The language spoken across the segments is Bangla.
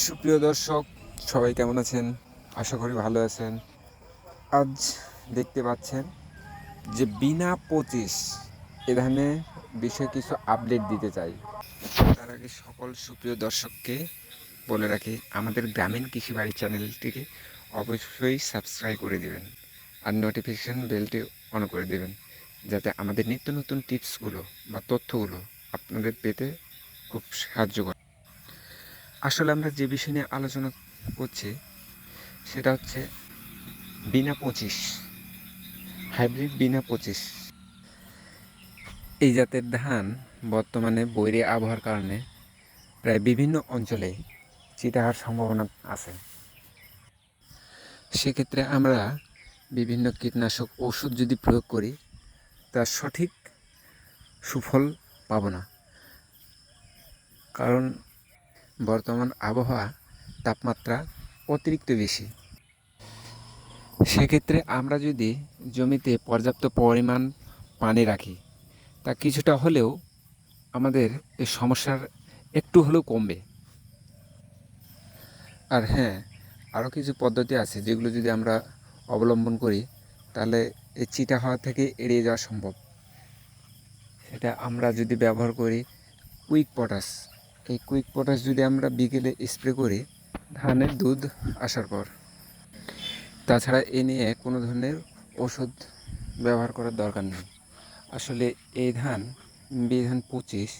সুপ্রিয় দর্শক, সবাই কেমন আছেন? আশা করি ভালো আছেন। আজ দেখতে পাচ্ছেন যে বিনা পঁচিশ এ ধরনের বিষয়ে কিছু আপডেট দিতে চাই। তার আগে সকল সুপ্রিয় দর্শককে বলে রাখি, আমাদের গ্রামীণ কৃষি বাড়ি চ্যানেলটিকে অবশ্যই সাবস্ক্রাইব করে দেবেন আর নোটিফিকেশান বেলটি অন করে দেবেন, যাতে আমাদের নিত্য নতুন টিপসগুলো বা তথ্যগুলো আপনাদের পেতে খুব সাহায্য করে। আসলে আমরা যে বিষয় নিয়ে আলোচনা করছি, সেটা হচ্ছে বিনা পঁচিশ, হাইব্রিড বিনা পঁচিশ। এই জাতের ধান বর্তমানে বৈরী আবহাওয়ার কারণে প্রায় বিভিন্ন অঞ্চলে চিটা হওয়ার সম্ভাবনা আছে। সেক্ষেত্রে আমরা বিভিন্ন কীটনাশক ওষুধ যদি প্রয়োগ করি, তার সঠিক সুফল পাবো না। কারণ বর্তমান আবহাওয়া তাপমাত্রা অতিরিক্ত বেশি। সেক্ষেত্রে আমরা যদি জমিতে পর্যাপ্ত পরিমাণ পানি রাখি, তা কিছুটা হলেও আমাদের এই সমস্যার একটু হলেও কমবে। আর হ্যাঁ আরও কিছু পদ্ধতি আছে যেগুলো যদি আমরা অবলম্বন করি, তাহলে এই চিটা হওয়া থেকে এড়িয়ে যাওয়া সম্ভব। সেটা আমরা যদি ব্যবহার করি কুইক পটাশ। এই কুইক পটাশ যদি আমরা বিকেলে স্প্রে করি, ধানের দুধ আসার পর। তাছাড়া এ নিয়ে কোনো ধরনের ওষুধ ব্যবহার করার দরকার নেই। আসলে এই ধান, বিধান পঁচিশ,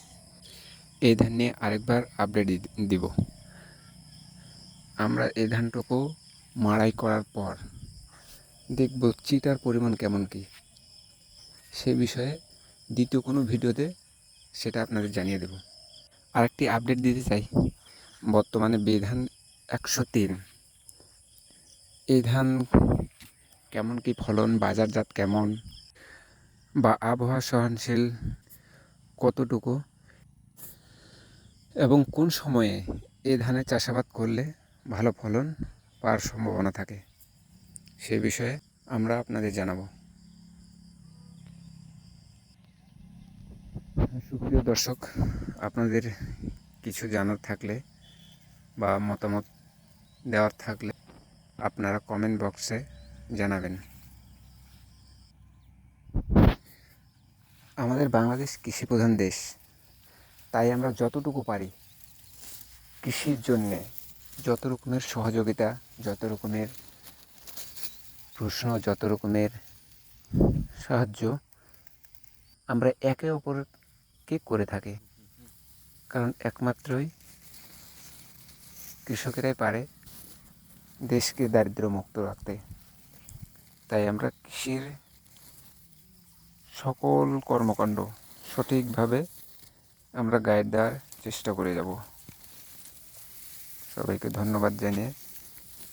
এই ধান নিয়ে আরেকবার আপডেট দিব। আমরা এই ধানটুকু মাড়াই করার পর দেখব চিটার পরিমাণ কেমন কি। সে বিষয়ে দ্বিতীয় কোনো ভিডিওতে সেটা আপনাদের জানিয়ে দেব। আরেকটি আপডেট দিতে চাই। বর্তমানে বিধান একশো তিন। এই ধান কেমন কি ফলন? বাজারজাত কেমন? বা আবহাওয়া সহনশীল কতটুকু? এবং কোন সময়ে এই ধানের চাষাবাদ করলে ভালো ফলন পাওয়ার সম্ভাবনা থাকে? সে বিষয়ে আমরা আপনাদের জানাব। সুপ্রিয় দর্শক, আপনাদের কিছু জানার থাকলে বা মতামত দেওয়ার থাকলে আপনারা কমেন্ট বক্সে জানাবেন। আমাদের বাংলাদেশ কৃষি প্রধান দেশ, তাই আমরা যতটুকু পারি কৃষির জন্যে যত রকমের সহযোগিতা, যত রকমের প্রশ্ন, যত রকমের সাহায্য আমরা একে অপরকে করে থাকি। কারণ একমাত্রই কৃষকেরাই পারে দেশকে দারিদ্র মুক্ত রাখতে। তাই আমরা কৃষির সকল কর্মকাণ্ড সঠিকভাবে আমরা গাইড দেওয়ার চেষ্টা করে যাব। সবাইকে ধন্যবাদ জানিয়ে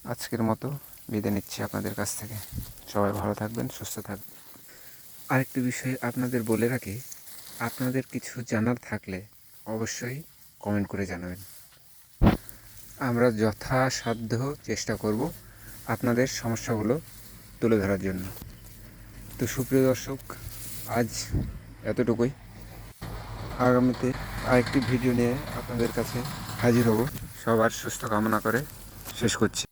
আজকের মতো বিদায় নিচ্ছি আপনাদের কাছ থেকে। সবাই ভালো থাকবেন, সুস্থ থাকবেন। আরেকটি বিষয় আপনাদের বলে রাখি আপনাদের কিছু জানার থাকলে অবশ্যই কমেন্ট করে জানাবেন। আমরা যথাসাধ্য চেষ্টা করব আপনাদের সমস্যাগুলো তুলে ধরার জন্য। তো সুপ্রিয় দর্শক, আজ এতটুকুই। আগামীতে আরেকটি ভিডিও নিয়ে আপনাদের কাছে হাজির হব। সবার সুস্থ কামনা করে শেষ করছি।